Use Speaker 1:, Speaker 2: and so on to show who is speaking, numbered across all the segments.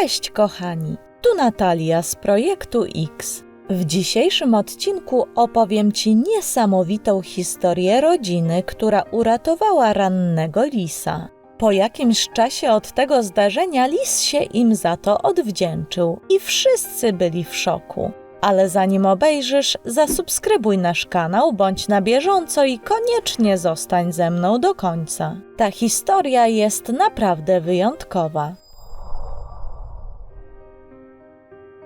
Speaker 1: Cześć kochani, tu Natalia z projektu X. W dzisiejszym odcinku opowiem Ci niesamowitą historię rodziny, która uratowała rannego lisa. Po jakimś czasie od tego zdarzenia lis się im za to odwdzięczył i wszyscy byli w szoku. Ale zanim obejrzysz, zasubskrybuj nasz kanał, bądź na bieżąco i koniecznie zostań ze mną do końca. Ta historia jest naprawdę wyjątkowa.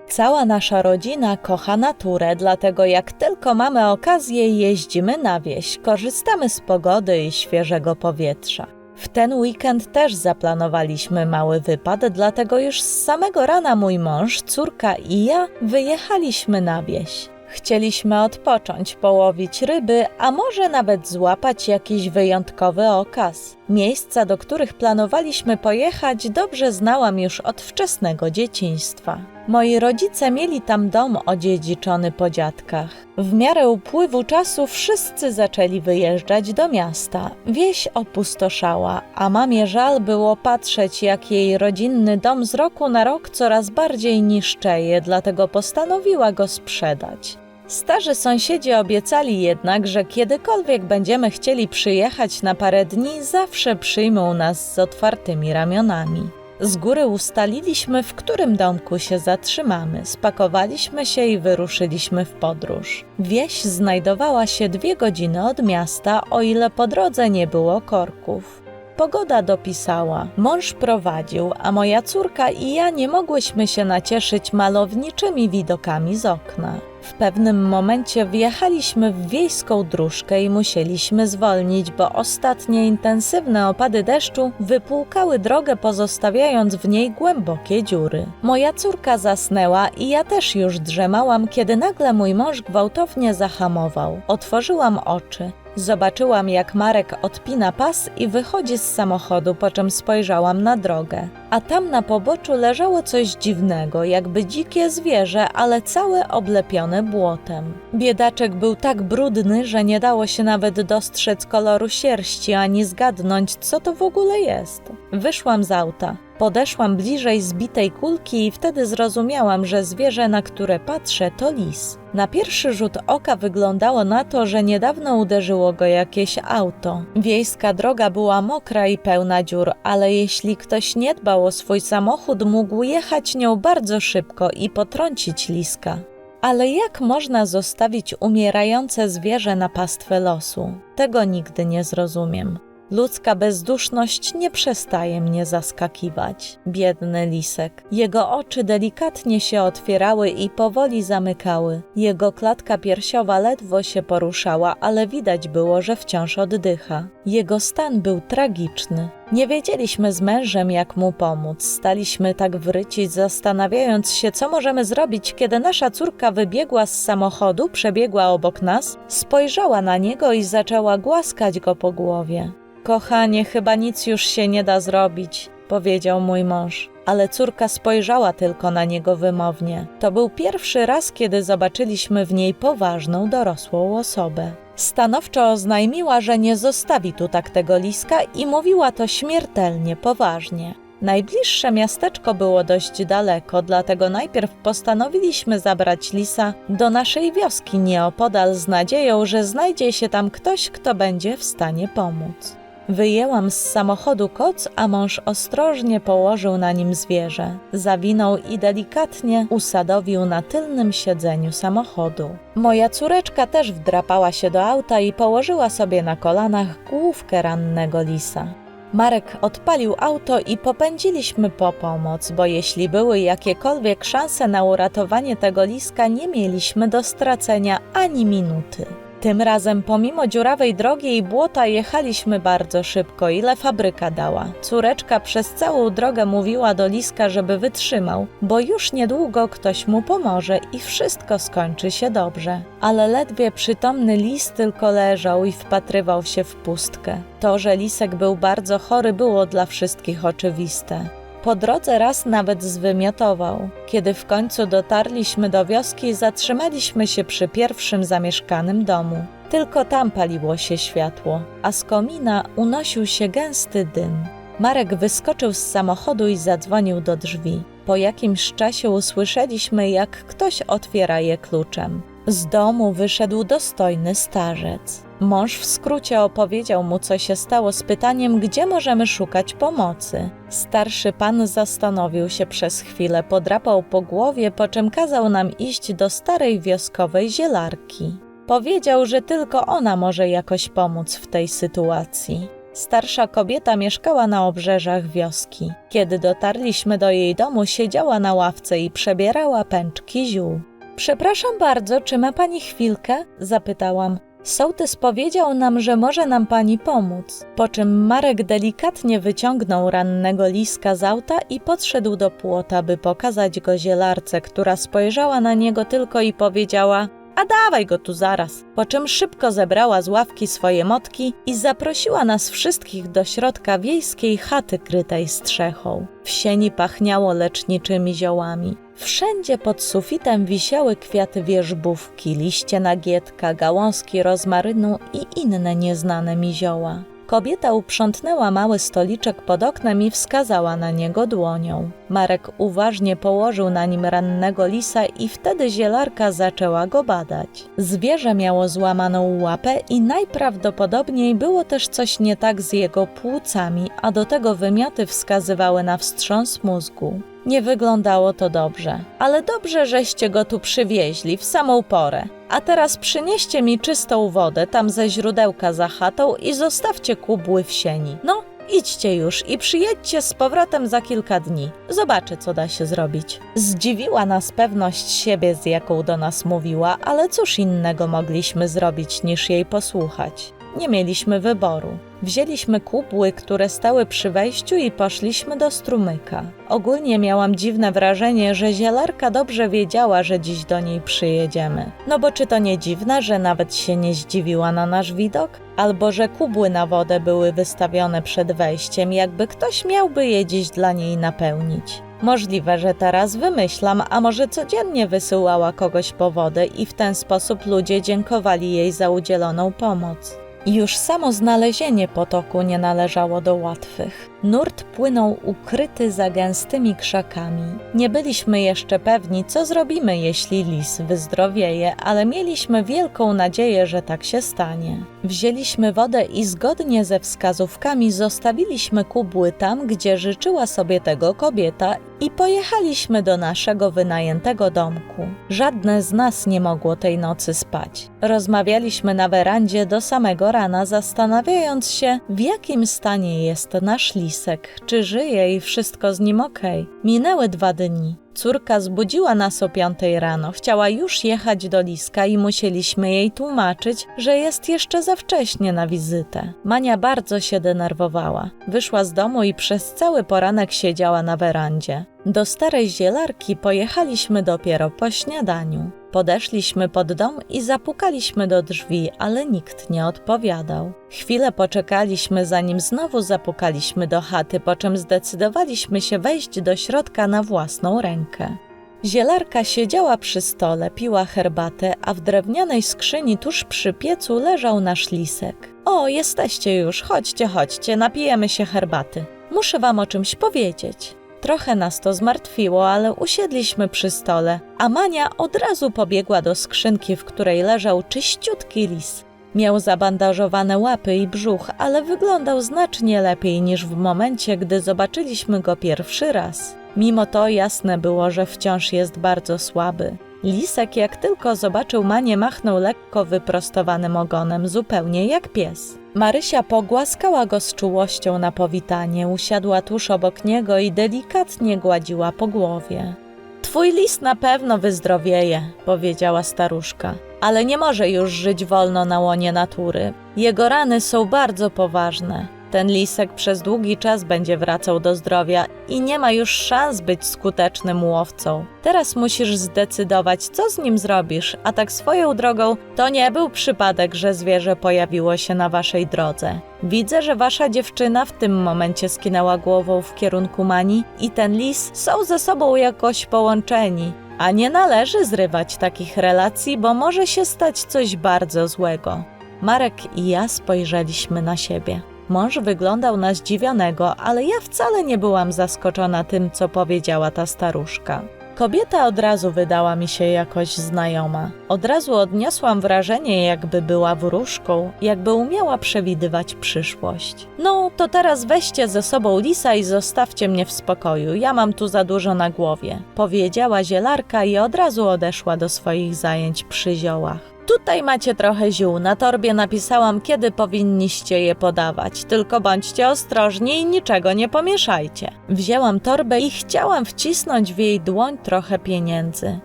Speaker 1: Cała nasza rodzina kocha naturę, dlatego jak tylko mamy okazję, jeździmy na wieś, korzystamy z pogody i świeżego powietrza. W ten weekend też zaplanowaliśmy mały wypad, dlatego już z samego rana mój mąż, córka i ja wyjechaliśmy na wieś. Chcieliśmy odpocząć, połowić ryby, a może nawet złapać jakiś wyjątkowy okaz. Miejsca, do których planowaliśmy pojechać, dobrze znałam już od wczesnego dzieciństwa. Moi rodzice mieli tam dom odziedziczony po dziadkach. W miarę upływu czasu wszyscy zaczęli wyjeżdżać do miasta. Wieś opustoszała, a mamie żal było patrzeć, jak jej rodzinny dom z roku na rok coraz bardziej niszczeje, dlatego postanowiła go sprzedać. Starzy sąsiedzi obiecali jednak, że kiedykolwiek będziemy chcieli przyjechać na parę dni, zawsze przyjmą nas z otwartymi ramionami. Z góry ustaliliśmy, w którym domku się zatrzymamy. Spakowaliśmy się i wyruszyliśmy w podróż. Wieś znajdowała się dwie godziny od miasta, o ile po drodze nie było korków. Pogoda dopisała, mąż prowadził, a moja córka i ja nie mogłyśmy się nacieszyć malowniczymi widokami z okna. W pewnym momencie wjechaliśmy w wiejską dróżkę i musieliśmy zwolnić, bo ostatnie intensywne opady deszczu wypłukały drogę, pozostawiając w niej głębokie dziury. Moja córka zasnęła i ja też już drzemałam, kiedy nagle mój mąż gwałtownie zahamował. Otworzyłam oczy. Zobaczyłam, jak Marek odpina pas i wychodzi z samochodu, po czym spojrzałam na drogę. A tam na poboczu leżało coś dziwnego, jakby dzikie zwierzę, ale całe oblepione błotem. Biedaczek był tak brudny, że nie dało się nawet dostrzec koloru sierści ani zgadnąć, co to w ogóle jest. Wyszłam z auta. Podeszłam bliżej zbitej kulki i wtedy zrozumiałam, że zwierzę, na które patrzę, to lis. Na pierwszy rzut oka wyglądało na to, że niedawno uderzyło go jakieś auto. Wiejska droga była mokra i pełna dziur, ale jeśli ktoś nie dbał o swój samochód, mógł jechać nią bardzo szybko i potrącić liska. Ale jak można zostawić umierające zwierzę na pastwę losu? Tego nigdy nie zrozumiem. Ludzka bezduszność nie przestaje mnie zaskakiwać. Biedny lisek. Jego oczy delikatnie się otwierały i powoli zamykały. Jego klatka piersiowa ledwo się poruszała, ale widać było, że wciąż oddycha. Jego stan był tragiczny. Nie wiedzieliśmy z mężem, jak mu pomóc. Staliśmy tak wryci, zastanawiając się, co możemy zrobić, kiedy nasza córka wybiegła z samochodu, przebiegła obok nas, spojrzała na niego i zaczęła głaskać go po głowie. Kochanie, chyba nic już się nie da zrobić, powiedział mój mąż. Ale córka spojrzała tylko na niego wymownie. To był pierwszy raz, kiedy zobaczyliśmy w niej poważną, dorosłą osobę. Stanowczo oznajmiła, że nie zostawi tu tak tego liska i mówiła to śmiertelnie poważnie. Najbliższe miasteczko było dość daleko, dlatego najpierw postanowiliśmy zabrać lisa do naszej wioski nieopodal z nadzieją, że znajdzie się tam ktoś, kto będzie w stanie pomóc. Wyjęłam z samochodu koc, a mąż ostrożnie położył na nim zwierzę. Zawinął i delikatnie usadowił na tylnym siedzeniu samochodu. Moja córeczka też wdrapała się do auta i położyła sobie na kolanach główkę rannego lisa. Marek odpalił auto i popędziliśmy po pomoc, bo jeśli były jakiekolwiek szanse na uratowanie tego liska, nie mieliśmy do stracenia ani minuty. Tym razem, pomimo dziurawej drogi i błota, jechaliśmy bardzo szybko, ile fabryka dała. Córeczka przez całą drogę mówiła do Liska, żeby wytrzymał, bo już niedługo ktoś mu pomoże i wszystko skończy się dobrze. Ale ledwie przytomny lis tylko leżał i wpatrywał się w pustkę. To, że Lisek był bardzo chory, było dla wszystkich oczywiste. Po drodze raz nawet zwymiotował. Kiedy w końcu dotarliśmy do wioski, zatrzymaliśmy się przy pierwszym zamieszkanym domu. Tylko tam paliło się światło, a z komina unosił się gęsty dym. Marek wyskoczył z samochodu i zadzwonił do drzwi. po jakimś czasie usłyszeliśmy, jak ktoś otwiera je kluczem. Z domu wyszedł dostojny starzec. Mąż w skrócie opowiedział mu, co się stało, z pytaniem, gdzie możemy szukać pomocy. Starszy pan zastanowił się przez chwilę, podrapał po głowie, po czym kazał nam iść do starej wioskowej zielarki. Powiedział, że tylko ona może jakoś pomóc w tej sytuacji. Starsza kobieta mieszkała na obrzeżach wioski. Kiedy dotarliśmy do jej domu, siedziała na ławce i przebierała pęczki ziół. Przepraszam bardzo, czy ma pani chwilkę? zapytałam. Sołtys powiedział nam, że może nam pani pomóc, po czym Marek delikatnie wyciągnął rannego liska z auta i podszedł do płota, by pokazać go zielarce, która spojrzała na niego tylko i powiedziała: A dawaj go tu zaraz. Po czym szybko zebrała z ławki swoje motki i zaprosiła nas wszystkich do środka wiejskiej chaty krytej strzechą. W sieni pachniało leczniczymi ziołami. Wszędzie pod sufitem wisiały kwiaty wierzbówki, liście nagietka, gałązki rozmarynu i inne nieznane mi zioła. Kobieta uprzątnęła mały stoliczek pod oknem i wskazała na niego dłonią. Marek uważnie położył na nim rannego lisa i wtedy zielarka zaczęła go badać. Zwierzę miało złamaną łapę i najprawdopodobniej było też coś nie tak z jego płucami, a do tego wymioty wskazywały na wstrząs mózgu. Nie wyglądało to dobrze, ale dobrze, żeście go tu przywieźli w samą porę. A teraz przynieście mi czystą wodę tam ze źródełka za chatą i zostawcie kubły w sieni. No, idźcie już i przyjedźcie z powrotem za kilka dni. Zobaczę, co da się zrobić. Zdziwiła nas pewność siebie, z jaką do nas mówiła, ale cóż innego mogliśmy zrobić niż jej posłuchać. Nie mieliśmy wyboru. Wzięliśmy kubły, które stały przy wejściu i poszliśmy do strumyka. Ogólnie miałam dziwne wrażenie, że zielarka dobrze wiedziała, że dziś do niej przyjedziemy. No bo czy to nie dziwne, że nawet się nie zdziwiła na nasz widok? Albo że kubły na wodę były wystawione przed wejściem, jakby ktoś miałby je dziś dla niej napełnić. Możliwe, że teraz wymyślam, a może codziennie wysyłała kogoś po wodę i w ten sposób ludzie dziękowali jej za udzieloną pomoc. Już samo znalezienie potoku nie należało do łatwych. Nurt płynął ukryty za gęstymi krzakami. Nie byliśmy jeszcze pewni, co zrobimy, jeśli lis wyzdrowieje, ale mieliśmy wielką nadzieję, że tak się stanie. Wzięliśmy wodę i zgodnie ze wskazówkami zostawiliśmy kubły tam, gdzie życzyła sobie tego kobieta i pojechaliśmy do naszego wynajętego domku. Żadne z nas nie mogło tej nocy spać. Rozmawialiśmy na werandzie do samego rana, zastanawiając się, w jakim stanie jest nasz lisek, czy żyje i wszystko z nim okej. Minęły dwa dni. Córka zbudziła nas o piątej rano. Chciała już jechać do Liska i musieliśmy jej tłumaczyć, że jest jeszcze za wcześnie na wizytę. Mania bardzo się denerwowała. Wyszła z domu i przez cały poranek siedziała na werandzie. Do starej zielarki pojechaliśmy dopiero po śniadaniu. Podeszliśmy pod dom i zapukaliśmy do drzwi, ale nikt nie odpowiadał. Chwilę poczekaliśmy, zanim znowu zapukaliśmy do chaty, po czym zdecydowaliśmy się wejść do środka na własną rękę. Zielarka siedziała przy stole, piła herbatę, a w drewnianej skrzyni tuż przy piecu leżał nasz lisek. O, jesteście już, chodźcie, chodźcie, napijemy się herbaty. Muszę wam o czymś powiedzieć. Trochę nas to zmartwiło, ale usiedliśmy przy stole, a Mania od razu pobiegła do skrzynki, w której leżał czyściutki lis. Miał zabandażowane łapy i brzuch, ale wyglądał znacznie lepiej niż w momencie, gdy zobaczyliśmy go pierwszy raz. Mimo to jasne było, że wciąż jest bardzo słaby. Lisek, jak tylko zobaczył Manię, machnął lekko wyprostowanym ogonem, zupełnie jak pies. Marysia pogłaskała go z czułością na powitanie, usiadła tuż obok niego i delikatnie gładziła po głowie. Twój lis na pewno wyzdrowieje, powiedziała staruszka, ale nie może już żyć wolno na łonie natury. Jego rany są bardzo poważne. Ten lisek przez długi czas będzie wracał do zdrowia i nie ma już szans być skutecznym łowcą. Teraz musisz zdecydować, co z nim zrobisz, a tak swoją drogą, to nie był przypadek, że zwierzę pojawiło się na waszej drodze. Widzę, że wasza dziewczyna w tym momencie skinęła głową w kierunku Mani i ten lis są ze sobą jakoś połączeni. A nie należy zrywać takich relacji, bo może się stać coś bardzo złego. Marek i ja spojrzeliśmy na siebie. Mąż wyglądał na zdziwionego, ale ja wcale nie byłam zaskoczona tym, co powiedziała ta staruszka. Kobieta od razu wydała mi się jakoś znajoma. Od razu odniosłam wrażenie, jakby była wróżką, jakby umiała przewidywać przyszłość. No, to teraz weźcie ze sobą lisa i zostawcie mnie w spokoju, ja mam tu za dużo na głowie, powiedziała zielarka i od razu odeszła do swoich zajęć przy ziołach. Tutaj macie trochę ziół. Na torbie napisałam, kiedy powinniście je podawać. Tylko bądźcie ostrożni i niczego nie pomieszajcie. Wzięłam torbę i chciałam wcisnąć w jej dłoń trochę pieniędzy.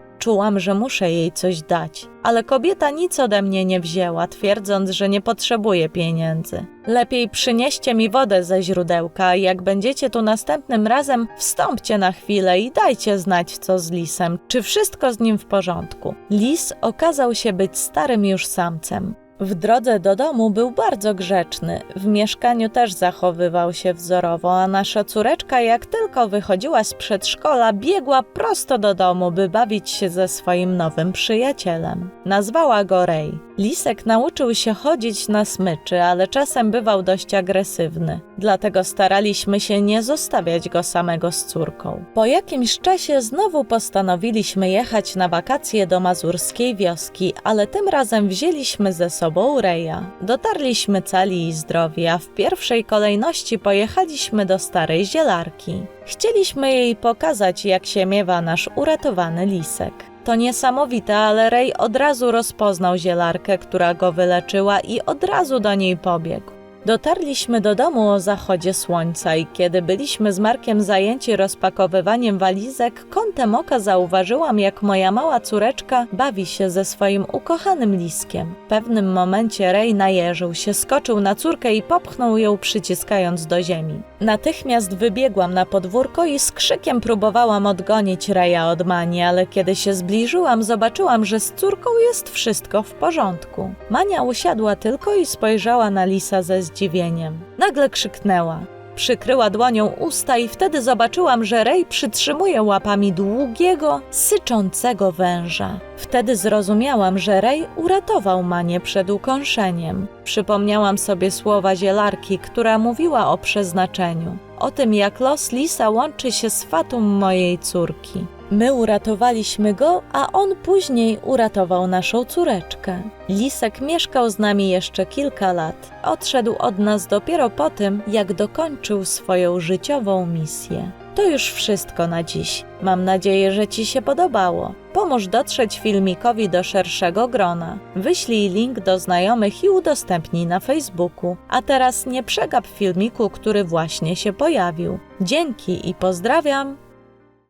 Speaker 1: Czułam, że muszę jej coś dać, ale kobieta nic ode mnie nie wzięła, twierdząc, że nie potrzebuje pieniędzy. Lepiej przynieście mi wodę ze źródełka, jak będziecie tu następnym razem, wstąpcie na chwilę i dajcie znać, co z lisem, czy wszystko z nim w porządku. Lis okazał się być starym już samcem. W drodze do domu był bardzo grzeczny. W mieszkaniu też zachowywał się wzorowo, a nasza córeczka, jak tylko wychodziła z przedszkola, biegła prosto do domu, by bawić się ze swoim nowym przyjacielem. Nazwała go Ray. Lisek nauczył się chodzić na smyczy, ale czasem bywał dość agresywny. Dlatego staraliśmy się nie zostawiać go samego z córką. Po jakimś czasie znowu postanowiliśmy jechać na wakacje do mazurskiej wioski, ale tym razem wzięliśmy ze sobą Reja. Dotarliśmy cali i zdrowi, a w pierwszej kolejności pojechaliśmy do starej zielarki. Chcieliśmy jej pokazać, jak się miewa nasz uratowany lisek. To niesamowite, ale Rej od razu rozpoznał zielarkę, która go wyleczyła i od razu do niej pobiegł. Dotarliśmy do domu o zachodzie słońca i kiedy byliśmy z Markiem zajęci rozpakowywaniem walizek, kątem oka zauważyłam, jak moja mała córeczka bawi się ze swoim ukochanym liskiem. W pewnym momencie Rej najeżył się, skoczył na córkę i popchnął ją przyciskając do ziemi. Natychmiast wybiegłam na podwórko i z krzykiem próbowałam odgonić Reja od Mani, ale kiedy się zbliżyłam, zobaczyłam, że z córką jest wszystko w porządku. Mania usiadła tylko i spojrzała na lisa ze zdziwieniem. Nagle krzyknęła. Przykryła dłonią usta i wtedy zobaczyłam, że Rej przytrzymuje łapami długiego, syczącego węża. Wtedy zrozumiałam, że Rej uratował Manię przed ukąszeniem. Przypomniałam sobie słowa zielarki, która mówiła o przeznaczeniu. O tym, jak los lisa łączy się z fatum mojej córki. My uratowaliśmy go, a on później uratował naszą córeczkę. Lisek mieszkał z nami jeszcze kilka lat. Odszedł od nas dopiero po tym, jak dokończył swoją życiową misję. To już wszystko na dziś. Mam nadzieję, że Ci się podobało. Pomóż dotrzeć filmikowi do szerszego grona. Wyślij link do znajomych i udostępnij na Facebooku. A teraz nie przegap filmiku, który właśnie się pojawił. Dzięki i pozdrawiam.